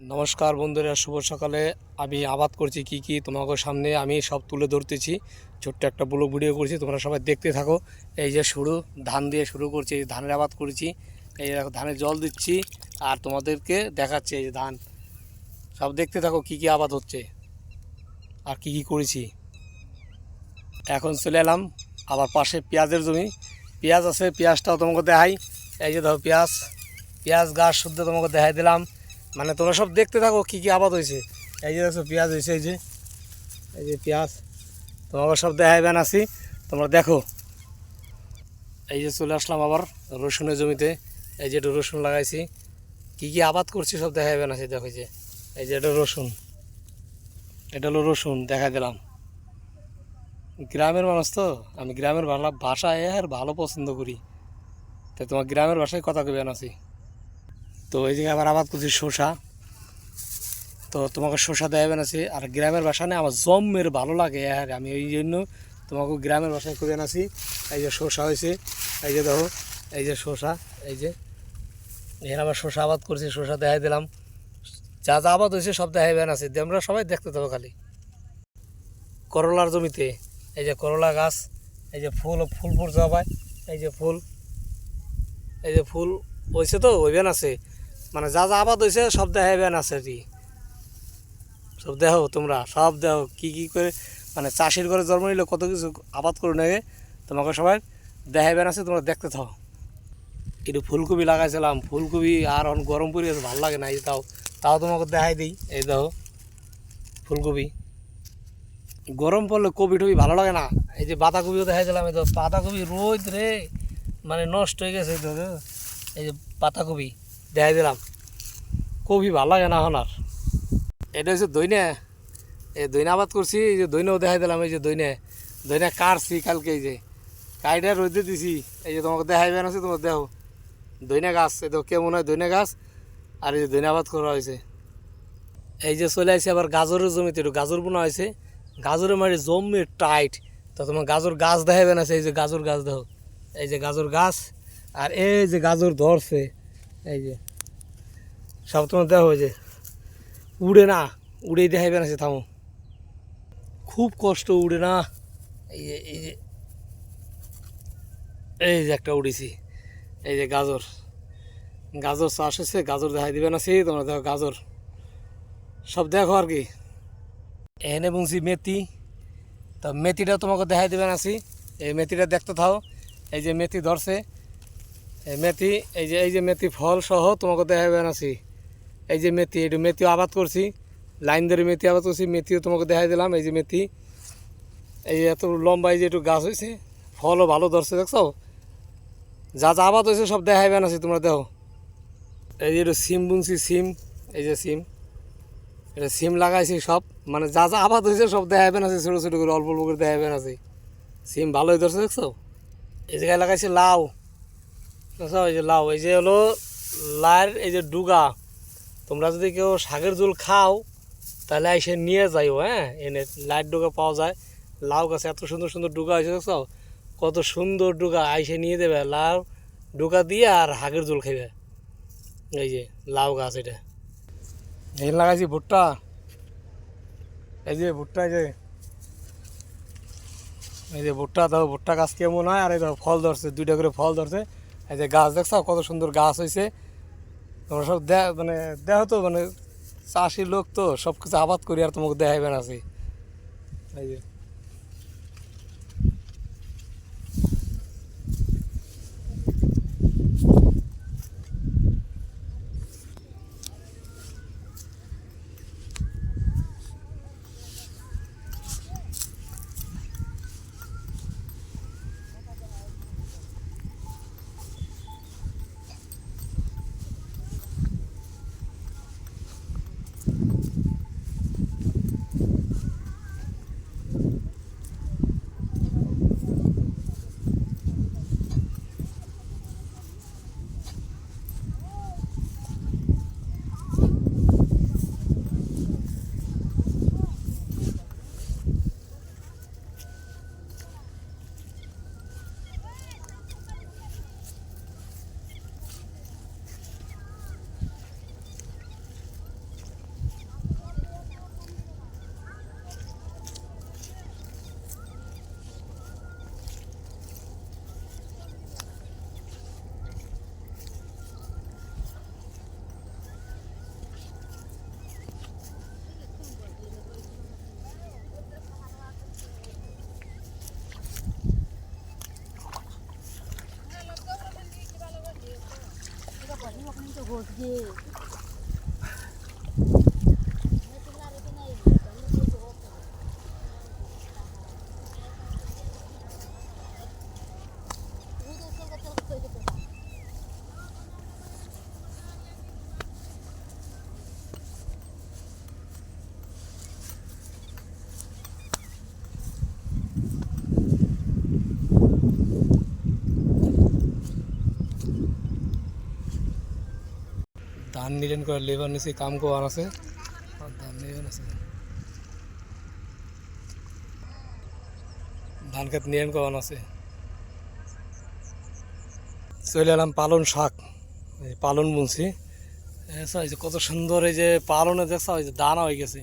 নমস্কার বন্ধুরা, শুভ সকালে। আমি আবাদ করছি কি কি তোমাকে সামনে, আমি সব তুলে ধরতেছি। ছোট্ট একটা ব্লগ ভিডিও করছি, তোমরা সবাই দেখতে থাকো। এই যে শুরু, ধান দিয়ে শুরু করছি, এই ধানের আবাদ করেছি। এই ধানে জল দিচ্ছি, আর তোমাদেরকে দেখাচ্ছি এই ধান। সব দেখতে থাকো কি কি আবাদ হচ্ছে, আর কি কি করেছি। এখন চলে এলাম আবার পাশে পেঁয়াজের জমি। পেঁয়াজ আছে, পেঁয়াজটাও তোমাকে দেখাই। এই যে ধরো পেঁয়াজ পেঁয়াজ গাছ শুদ্ধ তোমাকে দেখাই দিলাম। মানে তোমরা সব দেখতে থাকো কী কী আবাদ হয়েছে। এই যে দেখছ, পেঁয়াজ হয়েছে, এই যে। এই যে পেঁয়াজ। তোমাকে সব দেখাইবেন আছি তোমরা দেখো। এই যে চলে আসলাম আবার রসুনের জমিতে। এই যে একটু রসুন লাগাইছি। কী কী আবাদ করছি সব দেখাইবেন আছে দেখো যে। এই যে এটা রসুন। এটা হলো রসুন, দেখা দিলাম গ্রামের মানুষ তো, আমি গ্রামের ভাষা আর ভালো পছন্দ করি। তাই তোমার গ্রামের ভাষায় কথা কবেন আছি তো এই জায়গায় আবার আবাদ করছি শসা। তো তোমাকে শসা দেবেন আছে আর গ্রামের বাসা নেই আমার জম্মের ভালো লাগে আর আমি এই জন্য তোমাকে গ্রামের বাসায় করে আছি এই যে শসা হয়েছে, এই যে দেখো, এই যে শসা, এই যে এখানে আবার শসা আবাদ করছি, শসা দেখাই দিলাম। যা যা আবাদ হয়েছে সব দেখাইবেন আছে আমরা সবাই দেখতে থাকো খালি। করলার জমিতে, এই যে করলা গাছ, এই যে ফুল ফুল ফুল জবাই, এই যে ফুল, এই যে ফুল, হয়েছে তো ওইবেন আছে মানে যা যা আবাদ হয়েছে সব দেখাইবেন আছে কি। সব দেখো তোমরা, সব দেখো কি কি করে মানে চাষির ঘরে জন্ম নিলে কত কিছু আবাদ করে নেবে তোমাকে সবাই দেখাইবেন আছে, তোমরা দেখতে থাও। একটু ফুলকপি লাগাইছিলাম, ফুলকপি আর এখন গরম পড়ে গেছে, ভালো লাগে না, এই তাও তাও তোমাকে দেখাই দিই, এই দেখো, ফুলকপি। গরম পড়লে কপি টপি ভালো লাগে না। এই যে বাঁধাকপিও দেখাইছিলাম, এই তো বাঁধাকপি রোদ রে মানে নষ্ট হয়ে গেছে, এই তো এই যে পাতাকপি দেখাই দিলাম। কপি ভালো লাগে না এখন আর। এটা হচ্ছে দইনে এই দইনে আবাদ করছি, এই যে দইনেও দেখাই দিলাম, এই যে দইনে দইনে কাটছি কালকে এই যে। কাইটা রোদে দিছি, এই যে তোমাকে দেখাইবেন আছে তোমার দেখো। দইনে গাছ, এই তো কেমন হয় দইনে গাছ। আর এই যে দইনে আবাদ করা হয়েছে এই যে চলে আসছে আবার গাজরের জমিতে, একটু গাজর বোনা হয়েছে গাজরের মাটি জমে টাইট। তো তোমার গাজর গাছ দেখাবেন আছে এই যে গাজর গাছ দেখো। এই যে গাজর গাছ, আর এই যে গাজর ধরছে। এই যে। সব তোমার দেখো এই যে উড়ে না, উড়েই দেখাইবেন আছে থামো। খুব কষ্ট, উড়ে না। এই যে এই যে। এই যে একটা উড়েছি। এই যে গাজর। গাজর চাষ হচ্ছে গাজর দেখাই দিবেন আছে তোমরা দেখো গাজর। সব দেখো আর কি। এনে বুঝছি মেথি। তো মেথিটা তোমাকে দেখাই দেবেন আছি এই মেথিটা দেখতে থাও। এই যে মেথি ধরছে। এই মেথি, এই যে এই যে মেথি ফল সহ তোমাকে দেখাবেন আছি এই যে মেথি একটু মেথিও আবাদ করছি। লাইন ধরে মেথি আবাদ করছি, মেথিও তোমাকে দেখাই দিলাম, এই যে মেথি। এই যে এত লম্বা এই যে একটু গাছ হয়েছে ফলও ভালো ধরছে, দেখছ? যা যা আবাদ হয়েছে সব দেখাইবেন আছি তোমরা দেখো। এই যে একটু সিম বুনছি, সিম, এই যে সিম। এটা সিম লাগাইছি সব মানে যা যা আবাদ হয়েছে সব দেখাবেন আছে ছোটো ছোটো করে, অল্প অল্প করে দেখাবেন আছে সিম ভালোই ধরছে, দেখছ? এই জায়গায় লাগাইছি লাউ। দেখছ এই যে লাউ, এই যে হলো লাইয়ের এই যে ডুগা। তোমরা যদি কেউ শাকের ঝোল খাও, তাহলে এসে নিয়ে যাইও হ্যাঁ? এনে লাইট ডুগা পাওয়া যায়। লাউ গাছে এত সুন্দর সুন্দর ডুগা হয়েছে, দেখছ? কত সুন্দর ডুগা আইসে নিয়ে দেবে। লাউ ডুগা দিয়ে আর হাগের ঝোল খাইবে। এই যে লাউ গাছ এটা। এই লাগাইছি ভুট্টা। এই যে ভুট্টা যে, এই যে ভুট্টা দাও ভুট্টা গাছ কেমন হয়, আর এই দেখো, ফল ধরছে, দুইটা করে ফল ধরছে। এই যে গাছ দেখছ, কত সুন্দর গাছ হয়েছে তোমরা সব দেখ মানে দেহ তো মানে চাষি লোক তো সব কিছু আবাদ করি আর তোমাকে দেখাইবেন আছে। এই যে। เค ধান নিলেন করে লেবার নিচে কাম কোয়ার আছে। ধান নিলেন আছে। ধান খেত নিলেন কোয়ান আছে। চলে এলাম পালন শাক, এই পালন বুনছি। এই যে কত সুন্দর এই যে পালনে দেখছ এই যে দানা হয়ে গেছে।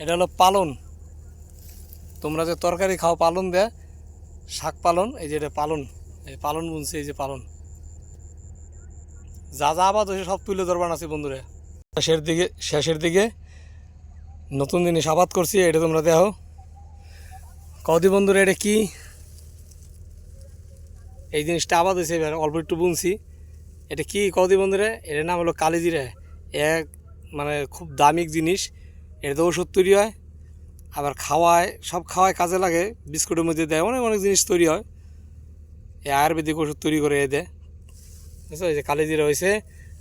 এটা হলো পালন। তোমরা যে তরকারি খাও, পালন দেয় শাক পালন, এই যে এটা পালন। এই পালন বুনছি, এই যে পালন। যা যা আবাদ হয়েছে সব তুলে ধরবার আছে বন্ধুরা। শেষের দিকে শেষের দিকে নতুন জিনিস আবাদ করছি, এটা তোমরা দেখো। কদি বন্ধুরা, এটা কি? এই জিনিসটা আবাদ হয়েছে এবার, অল্প একটু বুনছি। এটা কি কদি বন্ধুরা? এটার নাম হলো কালিজিরা এক মানে খুব দামিক জিনিস। এটা ওষুধ তৈরি হয়, আবার খাওয়ায় সব খাওয়ায় কাজে লাগে। বিস্কুটের মধ্যে দেয়, অনেক অনেক জিনিস তৈরি হয়। এই আয়ুর্বেদিক ওষুধ তৈরি করে এ দেয়। বুঝছ এই যে কালিজিরা হয়েছে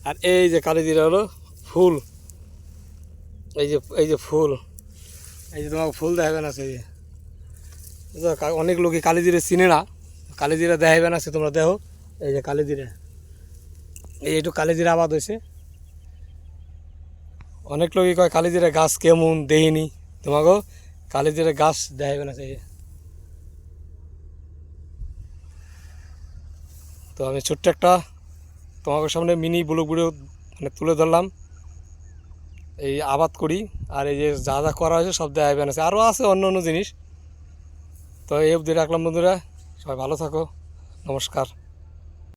আর এই যে কালিজিরা হলো ফুল। এই যে এই যে ফুল। এই যে তোমাকে ফুল দেখাবে না বুঝছ, অনেক লোকই কালিজিরা চিনে না। কালিজিরা না সে তোমরা দেখো। এই যে কালিজিরা। এই একটু কালিজিরা আবাদ হয়েছে অনেক লোকই কয় কালিজিরা গাছ কেমন দেখিনি? তোমাকেও কালিজিরা গাছ দেখাবেন না যে। তো আমি ছোট্ট একটা তোমাদের সামনে মিনি ব্লগ ভিডিও মানে তুলে ধরলাম। এই আবাদ করি, আর এই যে যা যা করা হয়েছে সব দেয় আছে আরও আছে অন্য অন্য জিনিস। তো এই অবধি রাখলাম বন্ধুরা, সবাই ভালো থাকো, নমস্কার।